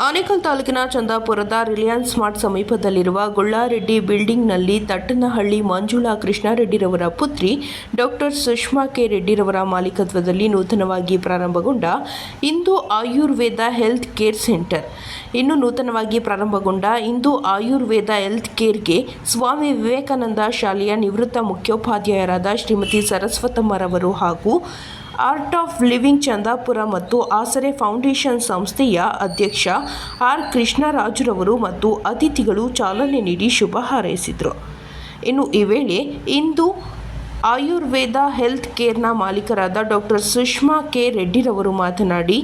ಆನೇಕಲ್ ತಾಲೂಕಿನ ಚಂದಾಪುರದ ರಿಲಯನ್ಸ್ ಸ್ಮಾರ್ಟ್ ಸಮೀಪದಲ್ಲಿರುವ ಗೊಳ್ಳಾರೆಡ್ಡಿ ಬಿಲ್ಡಿಂಗ್ನಲ್ಲಿ ತಟ್ಟನಹಳ್ಳಿ ಮಂಜುಳಾ ಕೃಷ್ಣಾರೆಡ್ಡಿರವರ ಪುತ್ರಿ ಡಾಕ್ಟರ್ ಸುಷ್ಮಾ ಕೆ ರೆಡ್ಡಿರವರ ಮಾಲೀಕತ್ವದಲ್ಲಿ ನೂತನವಾಗಿ ಪ್ರಾರಂಭಗೊಂಡ Indu Ayurveda health care centre. ಇನ್ನು ನೂತನವಾಗಿ ಪ್ರಾರಂಭಗೊಂಡ ಇಂದು ಆಯುರ್ವೇದ ಹೆಲ್ತ್ ಕೇರ್ಗೆ ಸ್ವಾಮಿ ವಿವೇಕಾನಂದ ಶಾಲೆಯ ನಿವೃತ್ತ ಮುಖ್ಯೋಪಾಧ್ಯಾಯರಾದ ಶ್ರೀಮತಿ ಸರಸ್ವತಮ್ಮರವರು ಹಾಗೂ ಆರ್ಟ್ ಆಫ್ ಲಿವಿಂಗ್ ಚಂದಾಪುರ ಮತ್ತು ಆಸರೆ ಫೌಂಡೇಶನ್ ಸಂಸ್ಥೆಯ ಅಧ್ಯಕ್ಷ ಆರ್ ಕೃಷ್ಣರಾಜುರವರು ಮತ್ತು ಅತಿಥಿಗಳು ಚಾಲನೆ ನೀಡಿ ಶುಭ ಹಾರೈಸಿದರು. ಇನ್ನು ಈ ವೇಳೆ ಇಂದು ಆಯುರ್ವೇದ ಹೆಲ್ತ್ ಕೇರ್ನ ಮಾಲೀಕರಾದ ಡಾಕ್ಟರ್ ಸುಷ್ಮಾ ಕೆ ರೆಡ್ಡಿರವರು ಮಾತನಾಡಿ,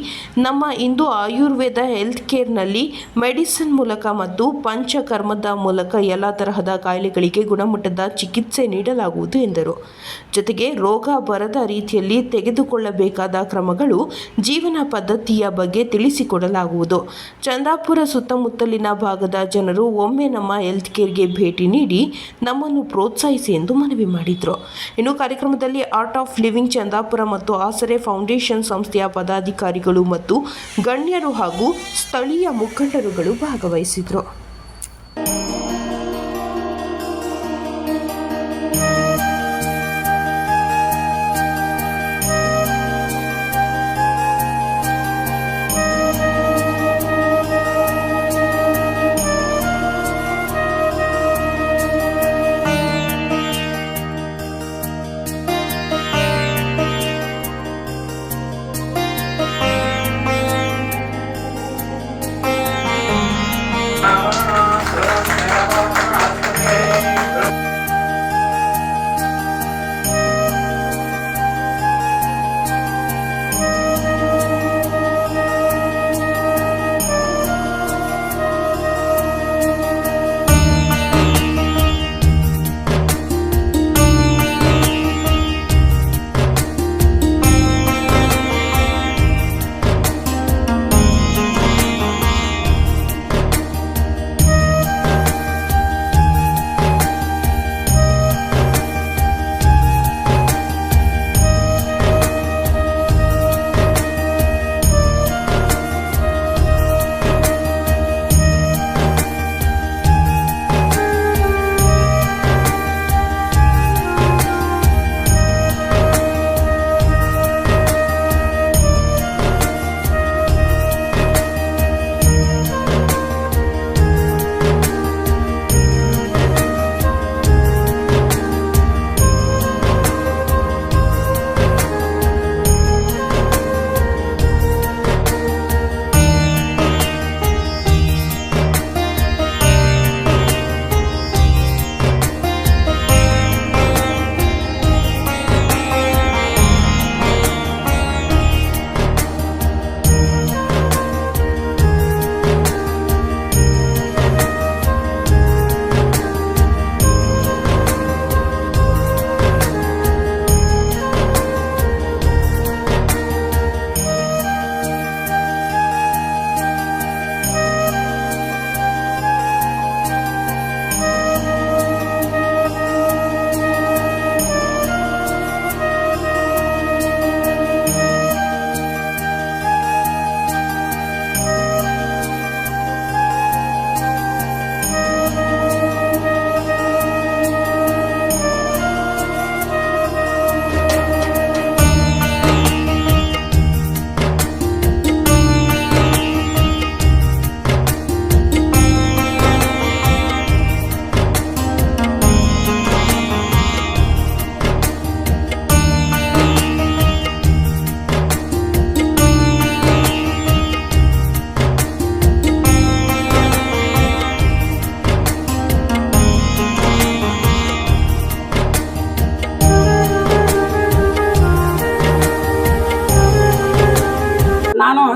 ನಮ್ಮ ಇಂದು ಆಯುರ್ವೇದ ಹೆಲ್ತ್ ಕೇರ್ನಲ್ಲಿ ಮೆಡಿಸಿನ್ ಮೂಲಕ ಮತ್ತು ಪಂಚಕರ್ಮದ ಮೂಲಕ ಎಲ್ಲ ತರಹದ ಕಾಯಿಲೆಗಳಿಗೆ ಗುಣಮಟ್ಟದ ಚಿಕಿತ್ಸೆ ನೀಡಲಾಗುವುದು ಎಂದರು. ಜೊತೆಗೆ ರೋಗ ಬರದ ರೀತಿಯಲ್ಲಿ ತೆಗೆದುಕೊಳ್ಳಬೇಕಾದ ಕ್ರಮಗಳು ಜೀವನ ಪದ್ಧತಿಯ ಬಗ್ಗೆ ತಿಳಿಸಿಕೊಡಲಾಗುವುದು. ಚಂದಾಪುರ ಸುತ್ತಮುತ್ತಲಿನ ಭಾಗದ ಜನರು ಒಮ್ಮೆ ನಮ್ಮ ಹೆಲ್ತ್ ಕೇರ್ಗೆ ಭೇಟಿ ನೀಡಿ ನಮ್ಮನ್ನು ಪ್ರೋತ್ಸಾಹಿಸಿ ಎಂದು ಮನವಿ ಮಾಡಿದರು. ಇನ್ನು ಕಾರ್ಯಕ್ರಮದಲ್ಲಿ ಆರ್ಟ್ ಆಫ್ ಲಿವಿಂಗ್ ಚಂದಾಪುರ ಮತ್ತು ಆಸರೆ ಫೌಂಡೇಶನ್ ಸಂಸ್ಥೆಯ ಪದಾಧಿಕಾರಿಗಳು ಮತ್ತು ಗಣ್ಯರು ಹಾಗೂ ಸ್ಥಳೀಯ ಮುಖಂಡರುಗಳು ಭಾಗವಹಿಸಿದರು.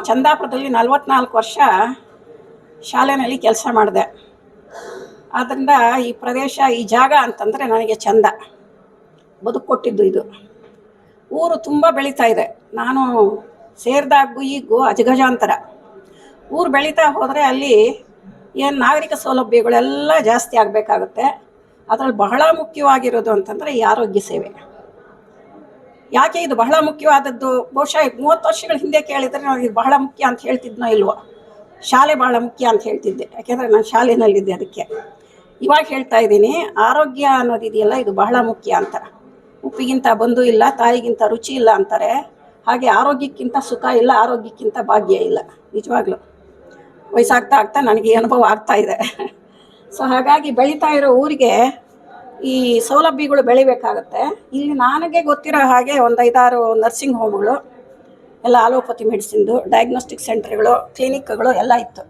ಚಂದಾಪುರದಲ್ಲಿ ನಲವತ್ನಾಲ್ಕು ವರ್ಷ ಶಾಲೆಯಲ್ಲಿ ಕೆಲಸ ಮಾಡಿದೆ. ಆದ್ದರಿಂದ ಈ ಪ್ರದೇಶ, ಈ ಜಾಗ ಅಂತಂದರೆ ನನಗೆ ಚಂದ. ಬದುಕು ಕೊಟ್ಟಿದ್ದು ಇದು. ಊರು ತುಂಬ ಬೆಳೀತಾ ಇದೆ. ನಾನು ಸೇರಿದಾಗೂ ಈಗೂ ಅಜಗಜಾಂತರ. ಊರು ಬೆಳೀತಾ ಹೋದರೆ ಅಲ್ಲಿ ಏನು ನಾಗರಿಕ ಸೌಲಭ್ಯಗಳೆಲ್ಲ ಜಾಸ್ತಿ ಆಗಬೇಕಾಗುತ್ತೆ. ಅದರಲ್ಲಿ ಬಹಳ ಮುಖ್ಯವಾಗಿರೋದು ಅಂತಂದರೆ ಈ ಆರೋಗ್ಯ ಸೇವೆ. ಯಾಕೆ ಇದು ಬಹಳ ಮುಖ್ಯವಾದದ್ದು? ಬಹುಶಃ ಮೂವತ್ತು ವರ್ಷಗಳ ಹಿಂದೆ ಕೇಳಿದರೆ ನಾನು ಇದು ಬಹಳ ಮುಖ್ಯ ಅಂತ ಹೇಳ್ತಿದ್ನೋ ಇಲ್ವೋ? ಶಾಲೆ ಬಹಳ ಮುಖ್ಯ ಅಂತ ಹೇಳ್ತಿದ್ದೆ. ಯಾಕೆಂದರೆ ನಾನು ಶಾಲೆಯಲ್ಲಿದ್ದೆ ಅದಕ್ಕೆ. ಇವಾಗ ಹೇಳ್ತಾ ಇದ್ದೀನಿ, ಆರೋಗ್ಯ ಅನ್ನೋದಿದೆಯಲ್ಲ ಇದು ಬಹಳ ಮುಖ್ಯ ಅಂತ. ಉಪ್ಪಿಗಿಂತ ಬಂದು ಇಲ್ಲ, ತಾಯಿಗಿಂತ ರುಚಿ ಇಲ್ಲ ಅಂತಾರೆ. ಹಾಗೆ ಆರೋಗ್ಯಕ್ಕಿಂತ ಸುಖ ಇಲ್ಲ, ಆರೋಗ್ಯಕ್ಕಿಂತ ಭಾಗ್ಯ ಇಲ್ಲ, ನಿಜವಾಗ್ಲೂ. ವಯಸ್ಸಾಗ್ತಾ ಆಗ್ತಾ ನನಗೆ ಅನುಭವ ಆಗ್ತಾ ಇದೆ. ಸೊ ಹಾಗಾಗಿ ಬೆಳೀತಾ ಇರೋ ಊರಿಗೆ ಈ ಸೌಲಭ್ಯಗಳು ಬೆಳಿಬೇಕಾಗತ್ತೆ. ಇಲ್ಲಿ ನನಗೆ ಗೊತ್ತಿರೋ ಹಾಗೆ ಒಂದು ಐದಾರು ನರ್ಸಿಂಗ್ ಹೋಮ್ಗಳು ಎಲ್ಲ ಆಲೋಪತಿ ಮೆಡಿಸಿನ್ದು ಡಯಾಗ್ನೋಸ್ಟಿಕ್ ಸೆಂಟರ್ಗಳು ಕ್ಲಿನಿಕ್ಗಳು ಎಲ್ಲ ಇತ್ತು.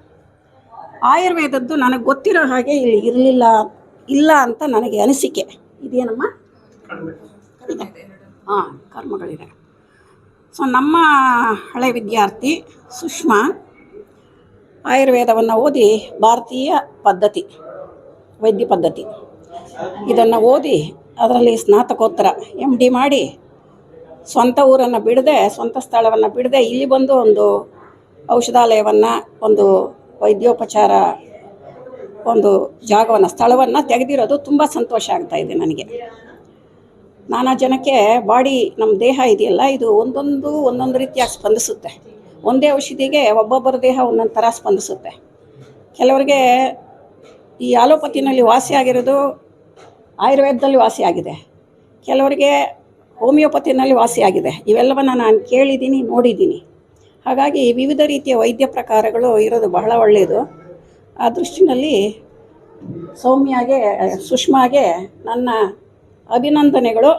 ಆಯುರ್ವೇದದ್ದು ನನಗೆ ಗೊತ್ತಿರೋ ಹಾಗೆ ಇಲ್ಲಿ ಇರಲಿಲ್ಲ, ಇಲ್ಲ ಅಂತ ನನಗೆ ಅನಿಸಿಕೆ. ಇದೇನಮ್ಮ? ಇದೆ ಹಾಂ, ಕರ್ಮಗಳಿದೆ. ಸೊ ನಮ್ಮ ಹಳೆ ವಿದ್ಯಾರ್ಥಿ ಸುಷ್ಮಾ ಆಯುರ್ವೇದವನ್ನು ಓದಿ ಭಾರತೀಯ ಪದ್ಧತಿ, ವೈದ್ಯ ಪದ್ಧತಿ. ಇದನ್ನು ಓದಿ ಅದರಲ್ಲಿ ಸ್ನಾತಕೋತ್ತರ ಎಂ ಡಿ ಮಾಡಿ ಸ್ವಂತ ಊರನ್ನು ಬಿಡದೆ, ಸ್ವಂತ ಸ್ಥಳವನ್ನು ಬಿಡದೆ, ಇಲ್ಲಿ ಬಂದು ಒಂದು ಔಷಧಾಲಯವನ್ನು, ಒಂದು ವೈದ್ಯೋಪಚಾರ, ಒಂದು ಜಾಗವನ್ನು, ಸ್ಥಳವನ್ನು ತೆಗೆದಿರೋದು ತುಂಬ ಸಂತೋಷ ಆಗ್ತಾ ಇದೆ ನನಗೆ. ನಾನಾ ಜನಕ್ಕೆ ಬಾಡಿ ನಮ್ಮ ದೇಹ ಇದೆಯಲ್ಲ, ಇದು ಒಂದೊಂದು ಒಂದೊಂದು ರೀತಿಯಾಗಿ ಸ್ಪಂದಿಸುತ್ತೆ. ಒಂದೇ ಔಷಧಿಗೆ ಒಬ್ಬೊಬ್ಬರ ದೇಹ ಒಂದೊಂದು ಥರ ಸ್ಪಂದಿಸುತ್ತೆ. ಕೆಲವರಿಗೆ ಈ ಆಲೋಪತಿನಲ್ಲಿ ವಾಸಿಯಾಗಿರೋದು ಆಯುರ್ವೇದದಲ್ಲಿ ವಾಸಿಯಾಗಿದೆ ಕೆಲವರಿಗೆ ಹೋಮಿಯೋಪತಿನಲ್ಲಿ ವಾಸಿಯಾಗಿದೆ ಇವೆಲ್ಲವನ್ನು ನಾನು ಕೇಳಿದ್ದೀನಿ ನೋಡಿದ್ದೀನಿ ಹಾಗಾಗಿ ವಿವಿಧ ರೀತಿಯ ವೈದ್ಯ ಪ್ರಕಾರಗಳು ಇರೋದು ಬಹಳ ಒಳ್ಳೆಯದು ಆ ದೃಷ್ಟಿನಲ್ಲಿ ಸೌಮ್ಯಾಗೆ, ಸುಷ್ಮಾಗೆ ನನ್ನ ಅಭಿನಂದನೆಗಳು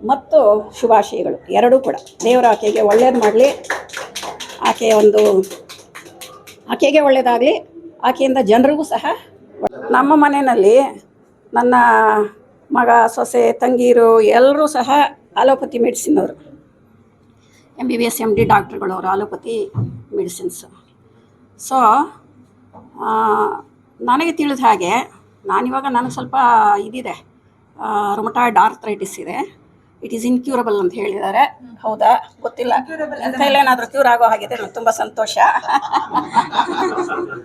ಮತ್ತು ಶುಭಾಶಯಗಳು. ಎರಡೂ ಕೂಡ. ದೇವರ ಆಕೆಗೆ ಒಳ್ಳೇದು ಮಾಡಲಿ. ಆಕೆಯ ಒಂದು, ಆಕೆಗೆ ಒಳ್ಳೆಯದಾಗಲಿ ಆಕೆಯಿಂದ ಜನರಿಗೂ ಸಹ ನಮ್ಮ ಮನೆಯಲ್ಲಿ ನನ್ನ ಮಗ, ಸೊಸೆ, ತಂಗೀರು ಎಲ್ಲರೂ ಸಹ ಅಲೋಪತಿ ಮೆಡಿಸಿನ್ ಅವರು M B B S M D ಡಾಕ್ಟ್ರುಗಳು ಅವರು ಅಲೋಪತಿ ಮೆಡಿಸಿನ್ಸು ಸೊ ನನಗೆ ತಿಳಿದ ಹಾಗೆ ನಾನಿವಾಗ ನನಗೆ ಸ್ವಲ್ಪ ಇದಿದೆ ರೊಮಟಾಯ್ಡ್ ಆರ್ಥ್ರೈಟಿಸ್ ಇದೆ. ಇಟ್ ಈಸ್ ಇನ್ಕ್ಯೂರಬಲ್ ಅಂತ ಹೇಳಿದ್ದಾರೆ. ಹೌದಾ? ಗೊತ್ತಿಲ್ಲ. ಎಂತ ಇಲ್ಲ ಏನಾದ್ರೂ ಕ್ಯೂರ್ ಆಗೋ ಹಾಗಿದೆ ನನಗೆ ತುಂಬ ಸಂತೋಷ.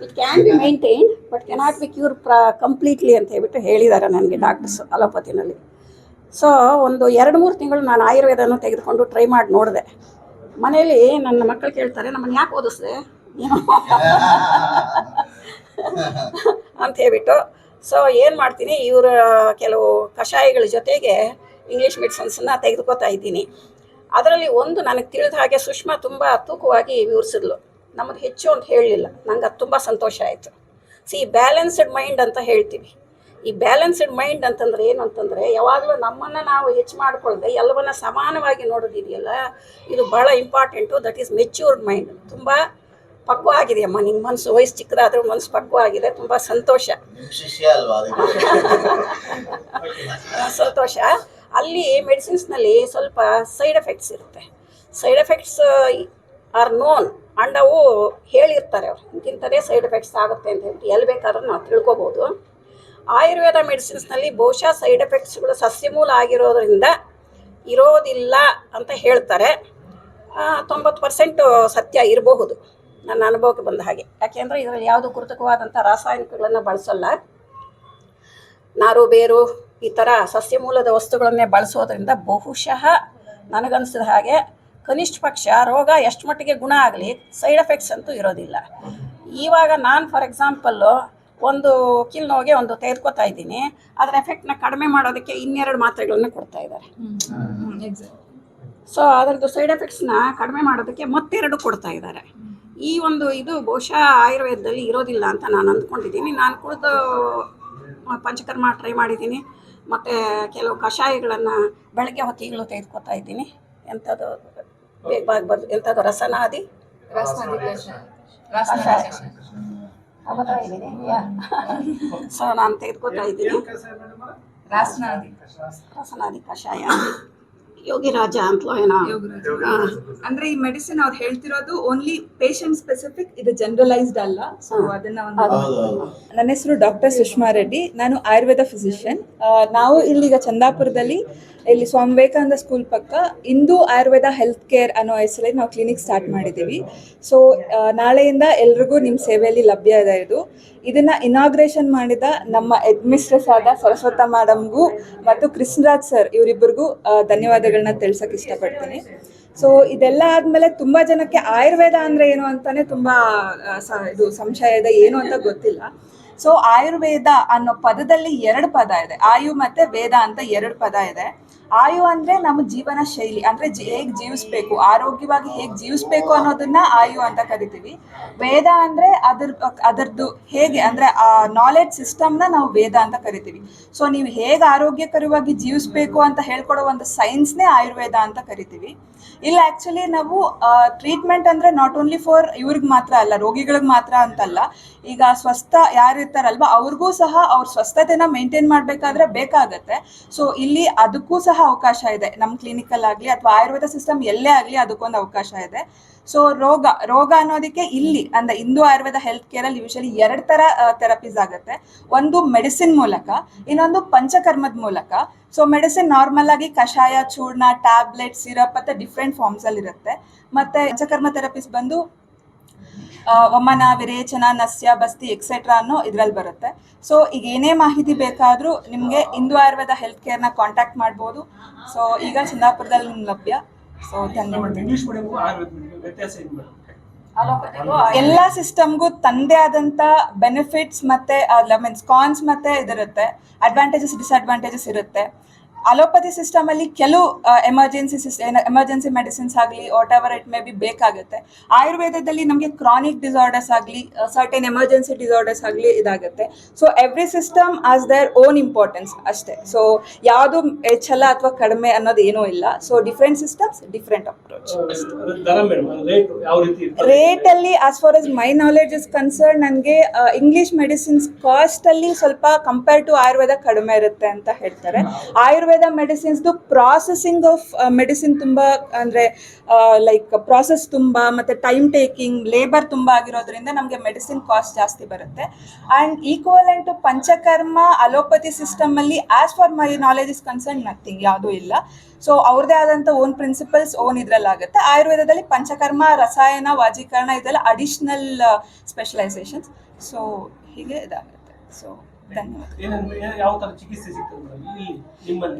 It can be maintain but cannot be cure ಪ್ರ ಕಂಪ್ಲೀಟ್ಲಿ ಅಂತ ಹೇಳ್ಬಿಟ್ಟು ಹೇಳಿದ್ದಾರೆ ನನಗೆ ಡಾಕ್ಟರ್ಸ್ ಅಲೋಪತಿನಲ್ಲಿ. ಸೊ ಒಂದು ಎರಡು ಮೂರು ತಿಂಗಳು ನಾನು ಆಯುರ್ವೇದನ ತೆಗೆದುಕೊಂಡು ಟ್ರೈ ಮಾಡಿ ನೋಡಿದೆ. ಮನೇಲಿ ನನ್ನ ಮಕ್ಕಳು ಕೇಳ್ತಾರೆ ನಮ್ಮನ್ನು ಯಾಕೆ ಓದಿಸ್ದೆ? ಅಂತ ಹೇಳ್ಬಿಟ್ಟು. ಸೊ ಏನು ಮಾಡ್ತೀನಿ? ಇವರ ಕೆಲವು ಕಷಾಯಗಳ ಜೊತೆಗೆ ಇಂಗ್ಲೀಷ್ ಮೆಡಿಸನ್ಸನ್ನು ತೆಗೆದುಕೋತಾ ಇದ್ದೀನಿ. ಅದರಲ್ಲಿ ಒಂದು ನನಗೆ ತಿಳಿದ ಹಾಗೆ ಸುಷ್ಮಾ ತುಂಬ ತೂಕವಾಗಿ ವಿವರಿಸಿದ್ಲು. ನಮಗೆ ಹೆಚ್ಚು ಅಂತ ಹೇಳಲಿಲ್ಲ. ನಂಗೆ ಅದು ತುಂಬ ಸಂತೋಷ ಆಯಿತು. ಸಿ ಬ್ಯಾಲೆನ್ಸ್ಡ್ ಮೈಂಡ್ ಅಂತ ಹೇಳ್ತೀವಿ. ಈ ಬ್ಯಾಲೆನ್ಸ್ಡ್ ಮೈಂಡ್ ಅಂತಂದ್ರೆ ಏನು ಅಂತಂದರೆ ಯಾವಾಗಲೂ ನಮ್ಮನ್ನು ನಾವು ಹೆಚ್ಚು ಮಾಡಿಕೊಳ್ಳದೆ ಎಲ್ಲವನ್ನ ಸಮಾನವಾಗಿ ನೋಡೋದಿದೆಯಲ್ಲ ಇದು ಭಾಳ important that is matured mind ತುಂಬ ಪಕ್ವ ಆಗಿದೆಯಮ್ಮ ನಿಮ್ಮ ಮನಸ್ಸು ವಯಸ್ಸು ಚಿಕ್ಕದಾದ್ರೂ ಮನಸ್ಸು ಪಕ್ವ ಆಗಿದೆ ತುಂಬ ಸಂತೋಷ. ಸಂತೋಷ. ಅಲ್ಲಿ ಮೆಡಿಸಿನ್ಸ್ನಲ್ಲಿ ಸ್ವಲ್ಪ ಸೈಡ್ ಎಫೆಕ್ಟ್ಸ್ ಇರುತ್ತೆ. Side effects are known and ಅವು ಹೇಳಿರ್ತಾರೆ ಅವರು ಇಂತಿಂಥದೇ ಸೈಡ್ ಎಫೆಕ್ಟ್ಸ್ ಆಗುತ್ತೆ ಅಂತ ಹೇಳ್ಬಿಟ್ಟು ಎಲ್ಲಿ ಬೇಕಾದ್ರೂ ನಾವು ತಿಳ್ಕೊಬೋದು. ಆಯುರ್ವೇದ ಮೆಡಿಸಿನ್ಸ್ನಲ್ಲಿ ಬಹುಶಃ ಸೈಡ್ ಎಫೆಕ್ಟ್ಸ್ಗಳು ಸಸ್ಯಮೂಲ ಆಗಿರೋದ್ರಿಂದ ಇರೋದಿಲ್ಲ ಅಂತ ಹೇಳ್ತಾರೆ. ತೊಂಬತ್ತು ಪರ್ಸೆಂಟು ಸತ್ಯ ಇರಬಹುದು. ನನ್ನ ಅನುಭವಕ್ಕೆ ಬಂದ ಹಾಗೆ. ಯಾಕೆಂದರೆ ಇದರಲ್ಲಿ ಯಾವುದು ಕೃತಕವಾದಂಥ ರಾಸಾಯನಿಕಗಳನ್ನು ಬಳಸಲ್ಲ. ನಾರು, ಬೇರು ಈ ಥರ ಸಸ್ಯ ಮೂಲದ ವಸ್ತುಗಳನ್ನೇ ಬಳಸೋದ್ರಿಂದ ಬಹುಶಃ ನನಗನ್ಸಿದ ಹಾಗೆ ಕನಿಷ್ಠ ಪಕ್ಷ ರೋಗ ಎಷ್ಟು ಮಟ್ಟಿಗೆ ಗುಣ ಆಗಲಿ ಸೈಡ್ ಎಫೆಕ್ಟ್ಸ್ ಅಂತೂ ಇರೋದಿಲ್ಲ. ಇವಾಗ ನಾನು ಫಾರ್ ಎಕ್ಸಾಂಪಲ್ಲು ಒಂದು ಕಿಲ್ ನೋವಿಗೆ ಒಂದು ತೆಗೆದುಕೊತಾ ಇದ್ದೀನಿ. ಅದರ ಎಫೆಕ್ಟ್ನ ಕಡಿಮೆ ಮಾಡೋದಕ್ಕೆ ಇನ್ನೆರಡು ಮಾತ್ರೆಗಳನ್ನು ಕೊಡ್ತಾ ಇದ್ದಾರೆ. ಸೊ ಅದರದ್ದು ಸೈಡ್ ಎಫೆಕ್ಟ್ಸ್ನ ಕಡಿಮೆ ಮಾಡೋದಕ್ಕೆ ಮತ್ತೆರಡು ಕೊಡ್ತಾ ಇದ್ದಾರೆ. ಈ ಒಂದು ಇದು ಬಹುಶಃ ಆಯುರ್ವೇದದಲ್ಲಿ ಇರೋದಿಲ್ಲ ಅಂತ ನಾನು ಅಂದ್ಕೊಂಡಿದ್ದೀನಿ. ನಾನು ಕುಡಿದು ಪಂಚಕರ್ಮ ಟ್ರೈ ಮಾಡಿದ್ದೀನಿ. ಮತ್ತು ಕೆಲವು ಕಷಾಯಗಳನ್ನು ಬೆಳಗ್ಗೆ ಹೊತ್ತಿಗಳು ತೆಗೆದುಕೊತಾ ಇದ್ದೀನಿ. ಎಂಥದ್ದು ಬೇಗ ಬರ್ದು ಎಂಥದ್ದು ರಸನಾದಿ? ಕಷಾಯ. ತಗೋತಾ ಇದ್ದೀನಿ. ಸೊ ನಾನು ತೆಗೆದುಕೊತಾ ಇದ್ದೀನಿ. ರಸನಾದಿ ಕಷಾಯ. ಯೋಗಿರಾಜ ಅಂತಲೋ ಏನೋ. ಅಂದ್ರೆ ಈ ಮೆಡಿಸಿನ್ ಅವ್ರು ಹೇಳ್ತಿರೋದು ಓನ್ಲಿ ಪೇಷಂಟ್ ಸ್ಪೆಸಿಫಿಕ್ ಇದು ಜನರಲೈಸ್ಡ್ ಅಲ್ಲ. ಸೊ ಅದನ್ನ ನನ್ನ ಹೆಸರು ಡಾಕ್ಟರ್ ಸುಷ್ಮಾ ರೆಡ್ಡಿ. ನಾನು ಆಯುರ್ವೇದ ಫಿಸಿಷಿಯನ್ ನಾವು ಇಲ್ಲಿಗ ಚಂದಾಪುರದಲ್ಲಿ ಇಲ್ಲಿ ಸ್ವಾಮಿ ವಿವೇಕಾನಂದ ಸ್ಕೂಲ್ ಪಕ್ಕ ಇಂದು ಆಯುರ್ವೇದ ಹೆಲ್ತ್ ಕೇರ್ ಅನ್ನೋ ಹೆಸರಲ್ಲಿ ನಾವು ಕ್ಲಿನಿಕ್ ಸ್ಟಾರ್ಟ್ ಮಾಡಿದ್ದೀವಿ. ಸೊ ನಾಳೆಯಿಂದ ಎಲ್ರಿಗೂ ನಿಮ್ಮ ಸೇವೆಯಲ್ಲಿ ಲಭ್ಯ ಇದೆ ಇದು. ಇದನ್ನ ಇನಾಗ್ರೇಷನ್ ಮಾಡಿದ ನಮ್ಮ ಅಡ್ಮಿನಿಸ್ಟ್ರೇಸ್ ಆದ ಸರಸ್ವತ ಮೇಡಮ್ಗೂ ಮತ್ತು ಕೃಷ್ಣರಾಜ್ ಸರ್ ಇವರಿಬ್ಬರಿಗೂ ಧನ್ಯವಾದಗಳನ್ನ ತಿಳಿಸೋಕೆ ಇಷ್ಟಪಡ್ತೀನಿ. ಸೊ ಇದೆಲ್ಲ ಆದ್ಮೇಲೆ ತುಂಬಾ ಜನಕ್ಕೆ ಆಯುರ್ವೇದ ಅಂದ್ರೆ ಏನು ಅಂತಾನೆ ತುಂಬಾ ಇದು ಸಂಶಯ ಇದೆ, ಏನು ಅಂತ ಗೊತ್ತಿಲ್ಲ. ಸೊ ಆಯುರ್ವೇದ ಅನ್ನೋ ಪದದಲ್ಲಿ ಎರಡು ಪದ ಇದೆ. ಆಯು ಮತ್ತೆ ವೇದ ಅಂತ ಎರಡು ಪದ ಇದೆ. ಆಯು ಅಂದ್ರೆ ನಮ್ಮ ಜೀವನ ಶೈಲಿ, ಅಂದ್ರೆ ಹೇಗ್ ಜೀವಿಸ್ಬೇಕು, ಆರೋಗ್ಯವಾಗಿ ಹೇಗ್ ಜೀವಿಸ್ಬೇಕು ಅನ್ನೋದನ್ನ ಆಯು ಅಂತ ಕರಿತೀವಿ. ವೇದ ಅಂದ್ರೆ ಅದ್ರ ಅದರದ್ದು ಹೇಗೆ ಅಂದ್ರೆ ಆ ನಾಲೆಡ್ಜ್ ಸಿಸ್ಟಮ್ನ ನಾವು ವೇದ ಅಂತ ಕರಿತೀವಿ. ಸೊ ನೀವು ಹೇಗೆ ಆರೋಗ್ಯಕರವಾಗಿ ಜೀವಿಸ್ಬೇಕು ಅಂತ ಹೇಳ್ಕೊಡೋ ಒಂದು ಸೈನ್ಸ್ನೇ ಆಯುರ್ವೇದ ಅಂತ ಕರಿತೀವಿ. ಇಲ್ಲ ಆಕ್ಚುಲಿ ನಾವು ಟ್ರೀಟ್ಮೆಂಟ್ ಅಂದ್ರೆ ನಾಟ್ ಓನ್ಲಿ ಫಾರ್ ಇವ್ರಿಗೆ ಮಾತ್ರ ಅಲ್ಲ, ರೋಗಿಗಳಿಗೆ ಮಾತ್ರ ಅಂತಲ್ಲ. ಈಗ ಸ್ವಸ್ಥ ಯಾರು ಇರ್ತಾರಲ್ವಾ, ಅವ್ರಿಗೂ ಸಹ ಅವ್ರ ಸ್ವಸ್ಥತೆನ ಮೇಂಟೈನ್ ಮಾಡಬೇಕಾದ್ರೆ ಬೇಕಾಗತ್ತೆ. ಸೊ ಇಲ್ಲಿ ಅದಕ್ಕೂ ಸಹ ಅವಕಾಶ ಇದೆ. ನಮ್ಮ ಕ್ಲಿನಿಕಲ್ ಆಗಲಿ ಅಥವಾ ಆಯುರ್ವೇದ ಸಿಸ್ಟಮ್ ಎಲ್ಲೇ ಆಗಲಿ ಅದಕ್ಕೊಂದು ಅವಕಾಶ ಇದೆ. ಸೊ ರೋಗ ರೋಗ ಅನ್ನೋದಕ್ಕೆ ಇಲ್ಲಿ ಅಂದ್ರೆ ಹಿಂದೂ ಆಯುರ್ವೇದ ಹೆಲ್ತ್ ಕೇರ್ ಅಲ್ಲಿ ಯೂಶಲಿ ಎರಡು ತರ ಥೆರಪೀಸ್ ಆಗುತ್ತೆ. ಒಂದು ಮೆಡಿಸಿನ್ ಮೂಲಕ, ಇನ್ನೊಂದು ಪಂಚಕರ್ಮದ ಮೂಲಕ. ಸೊ ಮೆಡಿಸಿನ್ ನಾರ್ಮಲ್ ಆಗಿ ಕಷಾಯ, ಚೂರ್ಣ ಟ್ಯಾಬ್ಲೆಟ್ ಸಿರಪ್ ಅಥವಾ ಡಿಫ್ರೆಂಟ್ ಫಾರ್ಮ್ಸ್ ಅಲ್ಲಿ ಇರುತ್ತೆ ಮತ್ತೆ ಪಂಚಕರ್ಮ ಥೆರಪೀಸ್ ಬಂದು ವಮನ ವಿರೇಚನ ನಸ್ಯ ಬಸ್ತಿ ಎಕ್ಸೆಟ್ರಾ ಅನ್ನೋ ಇದ್ರಲ್ಲಿ ಬರುತ್ತೆ. ಸೊ ಈಗ ಏನೇ ಮಾಹಿತಿ ಬೇಕಾದರೂ ನಿಮಗೆ ಹಿಂದೂ ಆಯುರ್ವೇದ ಹೆಲ್ತ್ ಕೇರ್ನ ಕಾಂಟ್ಯಾಕ್ಟ್ ಮಾಡ್ಬೋದು. ಸೊ ಈಗ ಚಂದಾಪುರದಲ್ಲಿ ನಿಮ್ಗೆ ಲಭ್ಯ. ಸೊ ಧನ್ಯವಾದ ಇಂಗ್ಲಿಷ್ ಮೀಡಿಯಂಗೂ ಆಯುರ್ವೇದ ವ್ಯತ್ಯಾಸ ಏನು ಎಲ್ಲ ಸಿಸ್ಟಮ್ಗೂ ತಂದೆ ಆದಂತ ಬೆನಿಫಿಟ್ಸ್ ಮತ್ತೆ ಮೀನ್ಸ್ ಕಾನ್ಸ್ ಮತ್ತೆ ಇದಿರುತ್ತೆ. ಅಡ್ವಾಂಟೇಜಸ್ ಡಿಸ್ಅಡ್ವಾಂಟೇಜಸ್ ಇರುತ್ತೆ. ಅಲೋಪತಿ ಸಿಸ್ಟಮ್ ಅಲ್ಲಿ ಕೆಲವು ಎಮರ್ಜೆನ್ಸಿ ಎಮರ್ಜೆನ್ಸಿ ಮೆಡಿಸಿನ್ಸ್ ಆಗಲಿ whatever it may be ಬೇಕಾಗುತ್ತೆ. ಆಯುರ್ವೇದದಲ್ಲಿ ನಮಗೆ ಕ್ರಾನಿಕ್ ಡಿಸಾರ್ಡರ್ಸ್ ಆಗಲಿ ಸರ್ಟೆನ್ ಎಮರ್ಜೆನ್ಸಿ ಡಿಸಾರ್ಡರ್ಸ್ ಆಗಲಿ ಇದಾಗುತ್ತೆ. So every system as their own importance ಅಷ್ಟೇ. ಸೊ ಯಾವುದು ಹೆಚ್ಚಲ್ಲ ಅಥವಾ ಕಡಿಮೆ ಅನ್ನೋದು ಏನೂ ಇಲ್ಲ. So different systems different approach rate ಅಲ್ಲಿ as far as my knowledge is concern ನನಗೆ ಇಂಗ್ಲಿಷ್ ಮೆಡಿಸಿನ್ಸ್ ಕಾಸ್ಟ್ ಅಲ್ಲಿ ಸ್ವಲ್ಪ ಕಂಪೇರ್ ಟು ಆಯುರ್ವೇದ ಕಡಿಮೆ ಇರುತ್ತೆ ಅಂತ ಹೇಳ್ತಾರೆ. ಆಯುರ್ವೇದ ಮೆಡಿಸಿನ್ಸ್ದು ಪ್ರಾಸೆಸಿಂಗ್ ಆಫ್ ಮೆಡಿಸಿನ್ ತುಂಬ, ಅಂದರೆ ಲೈಕ್ ಪ್ರಾಸೆಸ್ ತುಂಬ, ಮತ್ತು ಟೈಮ್ ಟೇಕಿಂಗ್ ಲೇಬರ್ ತುಂಬ ಆಗಿರೋದ್ರಿಂದ ನಮಗೆ ಮೆಡಿಸಿನ್ ಕಾಸ್ಟ್ ಜಾಸ್ತಿ ಬರುತ್ತೆ. And equivalent to panchakarma allopathy ಸಿಸ್ಟಮಲ್ಲಿ as far my knowledge is concern nothing ಯಾವುದೂ ಇಲ್ಲ. ಸೊ ಅವ್ರದೇ ಆದಂಥ ಓನ್ ಪ್ರಿನ್ಸಿಪಲ್ಸ್ ಓನ್ ಇದರಲ್ಲಾಗುತ್ತೆ. ಆಯುರ್ವೇದದಲ್ಲಿ ಪಂಚಕರ್ಮ, ರಸಾಯನ, ವಾಜೀಕರಣ, ಇದೆಲ್ಲ ಅಡಿಷ್ನಲ್ ಸ್ಪೆಷಲೈಸೇಷನ್ಸ್ ಸೊ ಹೀಗೆ ಇದಾಗುತ್ತೆ. ಸೊ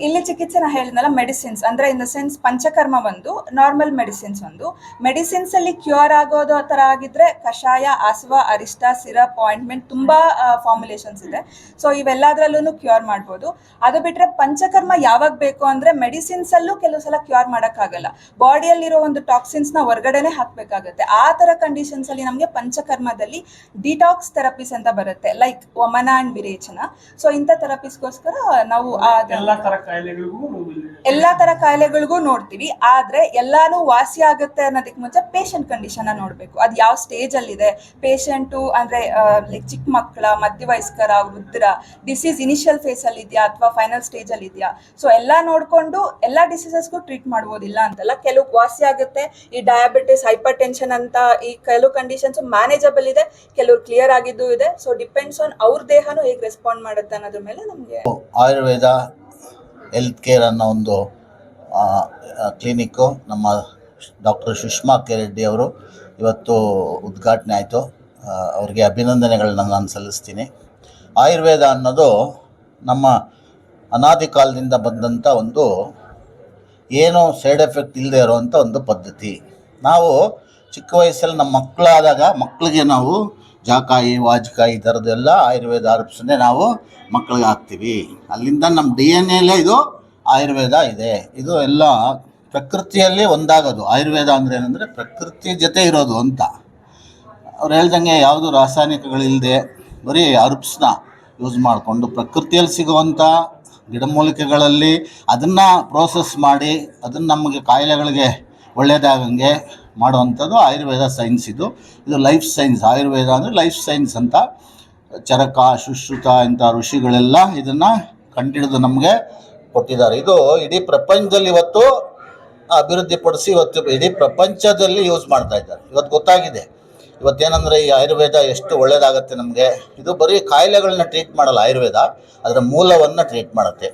ಇಲ್ಲಿ ಚಿಕಿತ್ಸೆ ನಾ ಹೇಳಿದ್ನಲ್ಲ ಮೆಡಿಸಿನ್ಸ್ ಅಂದ್ರೆ ಇನ್ ದ ಸೆನ್ಸ್ ಪಂಚಕರ್ಮ ಒಂದು ನಾರ್ಮಲ್ ಮೆಡಿಸಿನ್ಸ್ ಒಂದು. ಮೆಡಿಸಿನ್ಸ್ ಅಲ್ಲಿ ಕ್ಯೂರ್ ಆಗೋದು ಆ ತರ ಆಗಿದ್ರೆ ಕಷಾಯ ಆಸ್ವ ಅರಿಷ್ಟ ಸಿರಪ್ ಆಯಿಂಟ್ಮೆಂಟ್ ತುಂಬಾ ಫಾರ್ಮುಲೇಷನ್ಸ್ ಇದೆ. ಸೊ ಇವೆಲ್ಲದರಲ್ಲೂ ಕ್ಯೂರ್ ಮಾಡ್ಬೋದು. ಅದು ಬಿಟ್ರೆ ಪಂಚಕರ್ಮ ಯಾವಾಗ ಬೇಕು ಅಂದ್ರೆ ಮೆಡಿಸಿನ್ಸ್ ಅಲ್ಲೂ ಕೆಲವು ಸಲ ಕ್ಯೂರ್ ಮಾಡೋಕ್ಕಾಗಲ್ಲ. ಬಾಡಿಯಲ್ಲಿರೋ ಒಂದು ಟಾಕ್ಸಿನ್ಸ್ನ ಹೊರಗಡೆನೆ ಹಾಕ್ಬೇಕಾಗತ್ತೆ. ಆ ತರ ಕಂಡೀಷನ್ಸ್ ಅಲ್ಲಿ ನಮಗೆ ಪಂಚಕರ್ಮದಲ್ಲಿ ಡಿಟಾಕ್ಸ್ ಥೆರಪೀಸ್ ಅಂತ ಬರುತ್ತೆ. ಲೈಕ್ ವಮನ ಅಂಡ್ ವಿರೇಚನ ಸೊ ಇಂಥ ಥೆರಪೀಸ್ಗೋಸ್ಕರ ನಾವು ಎಲ್ಲಾ ತರ ಕಾಯಿಲೆಗಳಿಗೂ ನೋಡ್ತೀವಿ. ಆದ್ರೆ ಎಲ್ಲಾನು ವಾಸಿ ಆಗುತ್ತೆ ಅನ್ನೋದಕ್ಕೆ ಮುಂಚೆ ಪೇಷಂಟ್ ಕಂಡೀಷನ್ ನೋಡ್ಬೇಕು. ಅದು ಯಾವ ಸ್ಟೇಜ್ ಅಲ್ಲಿ ಇದೆ ಪೇಷಂಟು ಅಂದ್ರೆ ಚಿಕ್ಕ ಮಕ್ಕಳ ಮಧ್ಯವಯಸ್ಕರ ವೃದ್ಧರ ಡಿಸೀಸ್ ಇನಿಷಿಯಲ್ ಫೇಸ್ ಅಲ್ಲಿ ಇದೆಯಾ ಅಥವಾ ಫೈನಲ್ ಸ್ಟೇಜ್ ಅಲ್ಲಿ ಇದೆಯಾ? ಸೊ ಎಲ್ಲಾ ನೋಡ್ಕೊಂಡು ಎಲ್ಲಾ ಡಿಸೀಸಸ್ಗೂ ಟ್ರೀಟ್ ಮಾಡ್ಬೋದಿಲ್ಲ ಅಂತಲ್ಲ. ಕೆಲವು ವಾಸಿ ಆಗುತ್ತೆ. ಈ ಡಯಾಬಿಟಿಸ್ ಹೈಪರ್ ಟೆನ್ಷನ್ ಅಂತ ಈ ಕೆಲವು ಕಂಡೀಷನ್ಸ್ ಮ್ಯಾನೇಜಬಲ್ ಇದೆ. ಕೆಲವರು ಕ್ಲಿಯರ್ ಆಗಿದ್ದು ಇದೆ. ಸೊ ಡಿಪೆಂಡ್ಸ್ ಆನ್ ಅವ್ರ ದೇಹನೂ ಹೇಗೆ ರೆಸ್ಪಾಂಡ್ ಮಾಡುತ್ತೆ ಅನ್ನೋದ್ರ ಮೇಲೆ ನಮಗೆ ಆಯುರ್ವೇದ ಹೆಲ್ತ್ ಕೇರ್ ಅನ್ನೋ ಒಂದು ಕ್ಲಿನಿಕ್ಕು ನಮ್ಮ ಡಾಕ್ಟರ್ ಸುಷ್ಮಾ ಕೆ ರೆಡ್ಡಿ ಅವರು ಇವತ್ತು ಉದ್ಘಾಟನೆ ಆಯಿತು. ಅವರಿಗೆ ಅಭಿನಂದನೆಗಳನ್ನ ನಾನು ಸಲ್ಲಿಸ್ತೀನಿ. ಆಯುರ್ವೇದ ಅನ್ನೋದು ನಮ್ಮ ಅನಾದಿ ಕಾಲದಿಂದ ಬಂದಂಥ ಒಂದು ಏನೂ ಸೈಡ್ ಎಫೆಕ್ಟ್ ಇಲ್ಲದೆ ಇರೋವಂಥ ಒಂದು ಪದ್ಧತಿ. ನಾವು ಚಿಕ್ಕ ವಯಸ್ಸಲ್ಲಿ ನಮ್ಮ ಮಕ್ಕಳಾದಾಗ ಮಕ್ಕಳಿಗೆ ನಾವು ಜಾಕಾಯಿ, ವಾಜಕಾಯಿ ಈ ಥರದ್ದೆಲ್ಲ ಆಯುರ್ವೇದ ಹರ್ಬ್ಸನ್ನೇ ನಾವು ಮಕ್ಕಳಿಗೆ ಹಾಕ್ತೀವಿ. ಅಲ್ಲಿಂದ ನಮ್ಮ ಡಿ ಎನ್ ಎಲೇ ಇದು ಆಯುರ್ವೇದ ಇದೆ. ಇದು ಎಲ್ಲ ಪ್ರಕೃತಿಯಲ್ಲಿ ಒಂದಾಗೋದು. ಆಯುರ್ವೇದ ಅಂದರೆ ಏನಂದರೆ ಪ್ರಕೃತಿ ಜೊತೆ ಇರೋದು ಅಂತ. ಅವ್ರು ಹೇಳ್ದಂಗೆ ಯಾವುದು ರಾಸಾಯನಿಕಗಳಿಲ್ಲದೆ ಬರೀ ಹರ್ಬ್ಸ್ನ ಯೂಸ್ ಮಾಡಿಕೊಂಡು ಪ್ರಕೃತಿಯಲ್ಲಿ ಸಿಗುವಂಥ ಗಿಡಮೂಲಿಕೆಗಳಲ್ಲಿ ಅದನ್ನು ಪ್ರೋಸೆಸ್ ಮಾಡಿ ಅದನ್ನು ನಮಗೆ ಕಾಯಿಲೆಗಳಿಗೆ ಒಳ್ಳೆಯದಾಗಂಗೆ ಮಾಡುವಂಥದ್ದು ಆಯುರ್ವೇದ ಸೈನ್ಸ್ ಇದು. ಇದು ಲೈಫ್ ಸೈನ್ಸ್, ಆಯುರ್ವೇದ ಅಂದರೆ ಲೈಫ್ ಸೈನ್ಸ್ ಅಂತ. ಚರಕ, ಶುಶ್ರುತ ಇಂಥ ಋಷಿಗಳೆಲ್ಲ ಇದನ್ನು ಕಂಡಿಡಿದು ನಮಗೆ ಕೊಟ್ಟಿದ್ದಾರೆ. ಇದು ಇಡೀ ಪ್ರಪಂಚದಲ್ಲಿ ಇವತ್ತು ಅಭಿವೃದ್ಧಿಪಡಿಸಿ ಇವತ್ತು ಇಡೀ ಪ್ರಪಂಚದಲ್ಲಿ ಯೂಸ್ ಮಾಡ್ತಾ ಇದ್ದಾರೆ. ಇವತ್ತು ಗೊತ್ತಾಗಿದೆ. ಇವತ್ತೇನಂದರೆ ಈ ಆಯುರ್ವೇದ ಎಷ್ಟು ಒಳ್ಳೆಯದಾಗತ್ತೆ ನಮಗೆ. ಇದು ಬರೀ ಕಾಯಿಲೆಗಳನ್ನ ಟ್ರೀಟ್ ಮಾಡಲ್ಲ ಆಯುರ್ವೇದ. ಅದರ ಮೂಲವನ್ನು ಟ್ರೀಟ್ ಮಾಡುತ್ತೆ.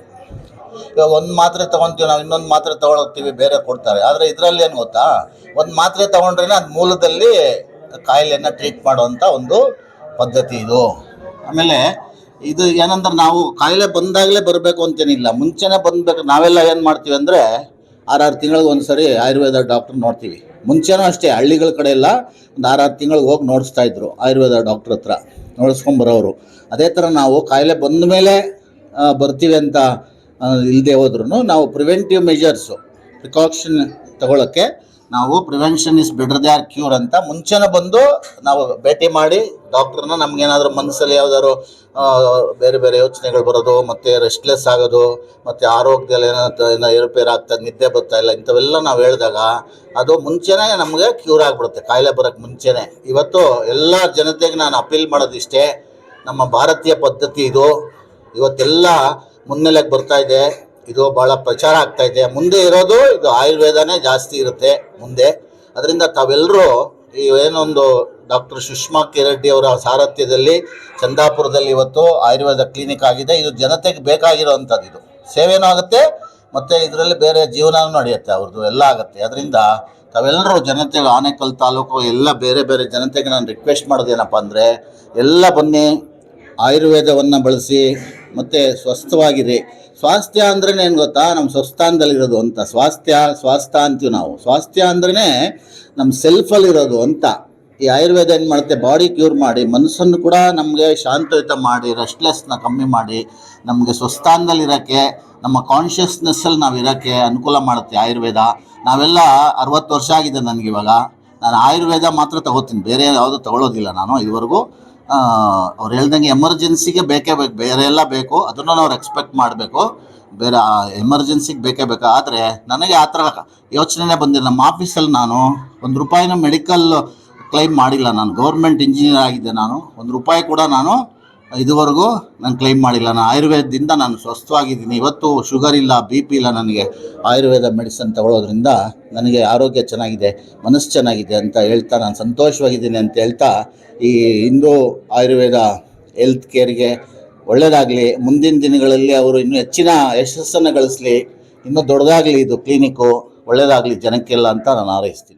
ಇವಾಗ ಒಂದು ಮಾತ್ರೆ ತೊಗೊತೀವಿ ನಾವು, ಇನ್ನೊಂದು ಮಾತ್ರೆ ತೊಗೊಳೋಗ್ತೀವಿ ಬೇರೆ ಕೊಡ್ತಾರೆ. ಆದರೆ ಇದರಲ್ಲಿ ಏನು ಗೊತ್ತಾ? ಒಂದು ಮಾತ್ರೆ ತೊಗೊಂಡ್ರೆ ಅದು ಮೂಲದಲ್ಲಿ ಕಾಯಿಲೆಯನ್ನು ಟ್ರೀಟ್ ಮಾಡುವಂಥ ಒಂದು ಪದ್ಧತಿ ಇದು. ಆಮೇಲೆ ಇದು ಏನಂದ್ರೆ ನಾವು ಕಾಯಿಲೆ ಬಂದಾಗಲೇ ಬರಬೇಕು ಅಂತೇನಿಲ್ಲ. ಮುಂಚೆನೇ ಬಂದಬೇಕು. ನಾವೆಲ್ಲ ಏನು ಮಾಡ್ತೀವಿ ಅಂದರೆ ಆರಾರು ತಿಂಗಳಿಗೆ ಒಂದು ಸರಿ ಆಯುರ್ವೇದ ಡಾಕ್ಟ್ರ್ ನೋಡ್ತೀವಿ. ಮುಂಚೆನೂ ಅಷ್ಟೇ, ಹಳ್ಳಿಗಳ ಕಡೆ ಎಲ್ಲ ಒಂದು ಆರಾರು ತಿಂಗಳಿಗೆ ಹೋಗಿ ನೋಡಿಸ್ತಾ ಇದ್ರು ಆಯುರ್ವೇದ ಡಾಕ್ಟ್ರ್ ಹತ್ರ ನೋಡಿಸ್ಕೊಂಬರೋರು ಅದೇ ಥರ ನಾವು ಕಾಯಿಲೆ ಬಂದ ಮೇಲೆ ಬರ್ತೀವಿ ಅಂತ ಇಲ್ಲದೆ ಹೋದ್ರೂ ನಾವು ಪ್ರಿವೆಂಟಿವ್ ಮೆಜರ್ಸು ಪ್ರಿಕಾಕ್ಷನ್ ತಗೊಳ್ಳೋಕ್ಕೆ ನಾವು prevention is better than cure ಅಂತ ಮುಂಚೆನೇ ಬಂದು ನಾವು ಭೇಟಿ ಮಾಡಿ ಡಾಕ್ಟ್ರನ್ನ ನಮಗೇನಾದರೂ ಮನಸ್ಸಲ್ಲಿ ಯಾವ್ದಾದ್ರು ಬೇರೆ ಬೇರೆ ಯೋಚನೆಗಳು ಬರೋದು, ಮತ್ತು ರೆಸ್ಟ್ಲೆಸ್ ಆಗೋದು, ಮತ್ತು ಆರೋಗ್ಯದಲ್ಲಿ ಏನೋ ಏರುಪೇರು ಆಗ್ತದೆ ನಿದ್ದೆ ಬರ್ತಾ ಇಲ್ಲ ಇಂಥವೆಲ್ಲ ನಾವು ಹೇಳಿದಾಗ ಅದು ಮುಂಚೆನೇ ನಮಗೆ ಕ್ಯೂರ್ ಆಗಿಬಿಡುತ್ತೆ, ಕಾಯಿಲೆ ಬರೋಕ್ಕೆ ಮುಂಚೆನೇ. ಇವತ್ತು ಎಲ್ಲ ಜನತೆಗೆ ನಾನು ಅಪೀಲ್ ಮಾಡೋದಿಷ್ಟೇ, ನಮ್ಮ ಭಾರತೀಯ ಪದ್ಧತಿ ಇದು, ಇವತ್ತೆಲ್ಲ ಮುನ್ನೆಲೆಗೆ ಬರ್ತಾ ಇದೆ. ಇದು ಭಾಳ ಪ್ರಚಾರ ಆಗ್ತಾ ಇದೆ. ಮುಂದೆ ಇರೋದು ಇದು ಆಯುರ್ವೇದನೇ ಜಾಸ್ತಿ ಇರುತ್ತೆ ಮುಂದೆ. ಅದರಿಂದ ತಾವೆಲ್ಲರೂ ಈ ಏನೊಂದು ಡಾಕ್ಟರ್ ಸುಷ್ಮಾ ಕಿರೆಡ್ಡಿ ಅವರ ಸಾರಥ್ಯದಲ್ಲಿ ಚಂದಾಪುರದಲ್ಲಿ ಇವತ್ತು ಆಯುರ್ವೇದ ಕ್ಲಿನಿಕ್ ಆಗಿದೆ. ಇದು ಜನತೆಗೆ ಬೇಕಾಗಿರೋವಂಥದ್ದು ಇದು. ಸೇವೆನೂ ಆಗುತ್ತೆ, ಮತ್ತು ಇದರಲ್ಲಿ ಬೇರೆ ಜೀವನವೂ ನಡೆಯುತ್ತೆ, ಅವ್ರದ್ದು ಎಲ್ಲ ಆಗುತ್ತೆ. ಅದರಿಂದ ತಾವೆಲ್ಲರೂ ಜನತೆ ಆನೇಕಲ್ ತಾಲೂಕು ಎಲ್ಲ ಬೇರೆ ಬೇರೆ ಜನತೆಗೆ ನಾನು ರಿಕ್ವೆಸ್ಟ್ ಮಾಡೋದೇನಪ್ಪ ಅಂದರೆ, ಎಲ್ಲ ಬನ್ನಿ ಆಯುರ್ವೇದವನ್ನು ಬಳಸಿ ಮತ್ತು ಸ್ವಸ್ಥವಾಗಿರಿ ಸ್ವಾಸ್ಥ್ಯ ಅಂದ್ರೇ ಏನು ಗೊತ್ತಾ? ನಮ್ಮ ಸ್ವಸ್ಥಾನದಲ್ಲಿರೋದು ಅಂತ. ಸ್ವಾಸ್ಥ್ಯ ಸ್ವಾಸ್ಥ್ಯ ಅಂತೀವಿ ನಾವು. ಸ್ವಾಸ್ಥ್ಯ ಅಂದ್ರೇ ನಮ್ಮ ಸೆಲ್ಫಲ್ಲಿರೋದು ಅಂತ. ಈ ಆಯುರ್ವೇದ ಏನು ಮಾಡುತ್ತೆ? ಬಾಡಿ ಕ್ಯೂರ್ ಮಾಡಿ, ಮನಸ್ಸನ್ನು ಕೂಡ ನಮಗೆ ಶಾಂತಯುತ ಮಾಡಿ ರೆಸ್ಟ್ಲೆಸ್ನ ಕಮ್ಮಿ ಮಾಡಿ, ನಮಗೆ ಸ್ವಸ್ಥಾನದಲ್ಲಿರೋಕ್ಕೆ, ನಮ್ಮ ಕಾನ್ಷಿಯಸ್ನೆಸ್ಸಲ್ಲಿ ನಾವು ಇರೋಕ್ಕೆ ಅನುಕೂಲ ಮಾಡುತ್ತೆ ಆಯುರ್ವೇದ. ನಾವೆಲ್ಲ ಅರವತ್ತು ವರ್ಷ ಆಗಿದೆ ನನಗಿವಾಗ ನಾನು ಆಯುರ್ವೇದ ಮಾತ್ರ ತಗೋತೀನಿ. ಬೇರೆ ಯಾವುದು ತಗೊಳ್ಳೋದಿಲ್ಲ ನಾನು ಇದುವರೆಗೂ. ಅವ್ರು ಹೇಳ್ದಂಗೆ ಎಮರ್ಜೆನ್ಸಿಗೆ ಬೇಕೇ ಬೇಕು, ಬೇರೆ ಎಲ್ಲ ಬೇಕು, ಅದನ್ನು ನಾವು ಎಕ್ಸ್ಪೆಕ್ಟ್ ಮಾಡಬೇಕು. ಬೇರೆ ಎಮರ್ಜೆನ್ಸಿಗೆ ಬೇಕೇ ಬೇಕು. ಆದರೆ ನನಗೆ ಆ ಥರ ಯೋಚನೆನೇ ಬಂದಿಲ್ಲ. ನಮ್ಮ ಆಫೀಸಲ್ಲಿ ನಾನು ಒಂದು ರೂಪಾಯಿನ ಮೆಡಿಕಲ್ ಕ್ಲೈಮ್ ಮಾಡಿಲ್ಲ ನಾನು. ಗೌರ್ಮೆಂಟ್ ಇಂಜಿನಿಯರ್ ಆಗಿದ್ದೆ ನಾನು. ಒಂದು ರೂಪಾಯಿ ಕೂಡ ನಾನು ಇದುವರೆಗೂ ನಾನು ಕ್ಲೈಮ್ ಮಾಡಿಲ್ಲ. ನಾನು ಆಯುರ್ವೇದದಿಂದ ನಾನು ಸ್ವಸ್ಥವಾಗಿದ್ದೀನಿ. ಇವತ್ತು ಶುಗರ್ ಇಲ್ಲ ಬಿ ಪಿ ಇಲ್ಲ ನನಗೆ. ಆಯುರ್ವೇದ ಮೆಡಿಸನ್ ತಗೊಳ್ಳೋದ್ರಿಂದ ನನಗೆ ಆರೋಗ್ಯ ಚೆನ್ನಾಗಿದೆ, ಮನಸ್ಸು ಚೆನ್ನಾಗಿದೆ ಅಂತ ಹೇಳ್ತಾ ನಾನು ಸಂತೋಷವಾಗಿದ್ದೀನಿ ಅಂತ ಹೇಳ್ತಾ ಈ ಹಿಂದೂ ಆಯುರ್ವೇದ ಹೆಲ್ತ್ ಕೇರ್ಗೆ ಒಳ್ಳೆಯದಾಗಲಿ ಮುಂದಿನ ದಿನಗಳಲ್ಲಿ ಅವರು ಇನ್ನೂ ಹೆಚ್ಚಿನ ಯಶಸ್ಸನ್ನು ಗಳಿಸಲಿ. ಇನ್ನೂ ದೊಡ್ಡದಾಗಲಿ ಇದು ಕ್ಲಿನಿಕ್ಕು ಒಳ್ಳೆಯದಾಗಲಿ ಜನಕ್ಕೆಲ್ಲ ಅಂತ ನಾನು ಹಾರೈಸ್ತೀನಿ.